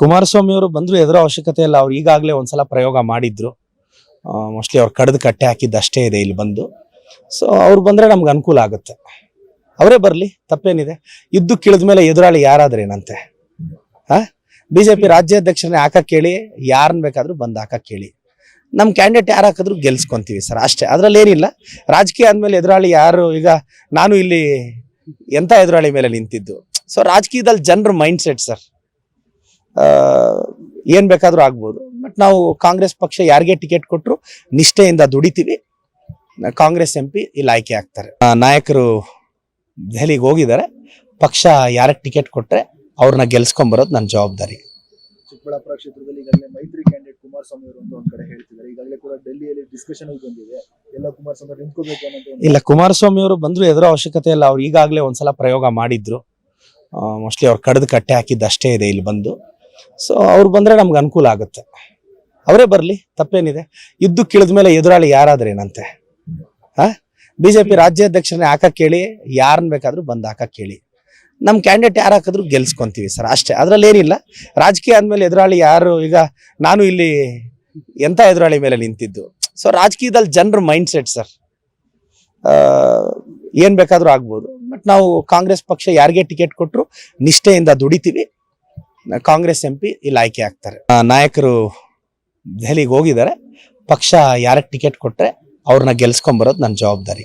ಕುಮಾರಸ್ವಾಮಿ ಅವರು ಬಂದ್ರು ಎದುರೋ ಅವಶ್ಯಕತೆ ಇಲ್ಲ. ಅವ್ರು ಈಗಾಗಲೇ ಒಂದ್ಸಲ ಪ್ರಯೋಗ ಮಾಡಿದ್ರು. ಮೋಸ್ಟ್ಲಿ ಅವ್ರು ಕಡ್ದು ಕಟ್ಟೆ ಹಾಕಿದ್ದು ಅಷ್ಟೇ ಇದೆ ಇಲ್ಲಿ ಬಂದು. ಸೊ ಅವ್ರು ಬಂದ್ರೆ ನಮ್ಗೆ ಅನುಕೂಲ ಆಗುತ್ತೆ. ಅವರೇ ಬರಲಿ, ತಪ್ಪೇನಿದೆ. ಇದ್ದು ಕಿಳಿದ ಮೇಲೆ ಎದುರಾಳಿ ಯಾರಾದ್ರೇನಂತೆ ಹಾ ಬಿಜೆಪಿ ರಾಜ್ಯಾಧ್ಯಕ್ಷರನ್ನೇ ಹಾಕಕ್ಕೆ ಕೇಳಿ ಯಾರನ್ನ ಬೇಕಾದ್ರೂ ಬಂದು ಹಾಕಕ್ಕೆ ಕೇಳಿ. ನಮ್ಮ ಕ್ಯಾಂಡಿಡೇಟ್ ಯಾರು ಹಾಕಿದ್ರು ಗೆಲ್ಸ್ಕೊಂತೀವಿ ಸರ್, ಅಷ್ಟೇ. ಅದರಲ್ಲಿ ಏನಿಲ್ಲ ರಾಜಕೀಯ ಆದಮೇಲೆ ಎದುರಾಳಿ ಯಾರು? ಈಗ ನಾನು ಇಲ್ಲಿ ಎಂಥ ಎದುರಾಳಿ ಮೇಲೆ ನಿಂತಿದ್ದು? ಸೊ ರಾಜಕೀಯದಲ್ಲಿ ಜನರ ಮೈಂಡ್ ಸೆಟ್ ಸರ್. ಏನ್ ಬೇಕಾದ್ರೂ ಆಗ್ಬೋದು. ಬಟ್ ನಾವು ಕಾಂಗ್ರೆಸ್ ಪಕ್ಷ ಯಾರಿಗೆ ಟಿಕೆಟ್ ಕೊಟ್ಟರು ನಿಷ್ಠೆಯಿಂದ ದುಡಿತೀವಿ. ಕಾಂಗ್ರೆಸ್ ಎಂ ಪಿ ಇಲ್ಲಿ ಆಯ್ಕೆ ಆಗ್ತಾರೆ. ನಾಯಕರು ದೆಹಲಿಗೆ ಹೋಗಿದ್ದಾರೆ. ಪಕ್ಷ ಯಾರಿಗೆ ಟಿಕೆಟ್ ಕೊಟ್ಟರೆ ಅವ್ರನ್ನ ಗೆಲ್ಸ್ಕೊಂಬರೋದು ನನ್ನ ಜವಾಬ್ದಾರಿ. ಚಿಕ್ಕಬಳ್ಳಾಪುರ ಕ್ಷೇತ್ರದಲ್ಲಿ ಈಗಾಗಲೇ ಮೈತ್ರಿ ಕ್ಯಾಂಡಿಡೇಟ್ ಕುಮಾರಸ್ವಾಮಿ ಅವರು ಅಂತ ಒಂದ್ ಕಡೆ ಹೇಳ್ತಿದ್ದಾರೆ. ಈಗಾಗಲೇ ಕೂಡ ಡೆಲ್ಲಿಯಲ್ಲಿ ಡಿಸ್ಕಷನ್ ಬಂದಿದೆ. ಎಲ್ಲ ಕುಮಾರಸ್ವಾಮಿ ಅವರು ನಿಂತ್ಕೋಬೇಕು ಅನ್ನೋ ಇಲ್ಲ ಕುಮಾರಸ್ವಾಮಿ ಅವರು ಬಂದ್ರು ಎದುರೋ ಅವಶ್ಯಕತೆ ಇಲ್ಲ. ಅವ್ರು ಈಗಾಗಲೇ ಒಂದ್ಸಲ ಪ್ರಯೋಗ ಮಾಡಿದ್ರು. ಮೋಸ್ಟ್ಲಿ ಅವ್ರು ಕಡ್ದು ಕಟ್ಟೆ ಹಾಕಿದ್ದು ಅಷ್ಟೇ ಇದೆ ಇಲ್ಲಿ ಬಂದು. ಸೊ ಅವ್ರು ಬಂದ್ರೆ ನಮ್ಗೆ ಅನುಕೂಲ ಆಗುತ್ತೆ. ಅವರೇ ಬರಲಿ, ತಪ್ಪೇನಿದೆ. ಇದ್ದು ಕಿಳಿದ ಮೇಲೆ ಎದುರಾಳಿ ಯಾರಾದ್ರೇನಂತೆ ಹಾ? ಬಿಜೆಪಿ ರಾಜ್ಯಾಧ್ಯಕ್ಷರನ್ನೇ ಹಾಕಕ್ಕೆ ಕೇಳಿ ಯಾರನ್ನ ಬೇಕಾದರೂ ಬಂದು ಹಾಕಕ್ಕೆ ಕೇಳಿ. ನಮ್ಮ ಕ್ಯಾಂಡಿಡೇಟ್ ಯಾರು ಹಾಕಿದ್ರು ಗೆಲ್ಸ್ಕೊಂತೀವಿ ಸರ್, ಅಷ್ಟೇ. ಅದರಲ್ಲಿ ಏನಿಲ್ಲ ರಾಜಕೀಯ ಆದಮೇಲೆ ಎದುರಾಳಿ ಯಾರು, ಈಗ ನಾನು ಇಲ್ಲಿ ಎಂಥ ಎದುರಾಳಿ ಮೇಲೆ ನಿಂತಿದ್ದು? ಸೊ ರಾಜಕೀಯದಲ್ಲಿ ಜನರ ಮೈಂಡ್ ಸೆಟ್ ಸರ್ ಏನು ಬೇಕಾದರೂ ಆಗ್ಬೋದು. ಬಟ್ ನಾವು ಕಾಂಗ್ರೆಸ್ ಪಕ್ಷ ಯಾರಿಗೆ ಟಿಕೆಟ್ ಕೊಟ್ಟರು ನಿಷ್ಠೆಯಿಂದ ದುಡಿತೀವಿ. ಕಾಂಗ್ರೆಸ್ ಎಂ ಪಿ ಇಲ್ಲಿ ಆಯ್ಕೆ ಆಗ್ತಾರೆ. ನಾಯಕರು ದೆಹಲಿಗೆ ಹೋಗಿದ್ದಾರೆ. ಪಕ್ಷ ಯಾರಿಗೆ ಟಿಕೆಟ್ ಕೊಟ್ಟರೆ ಅವ್ರನ್ನ ಗೆಲ್ಸ್ಕೊಂಬರೋದು ನನ್ನ ಜವಾಬ್ದಾರಿ.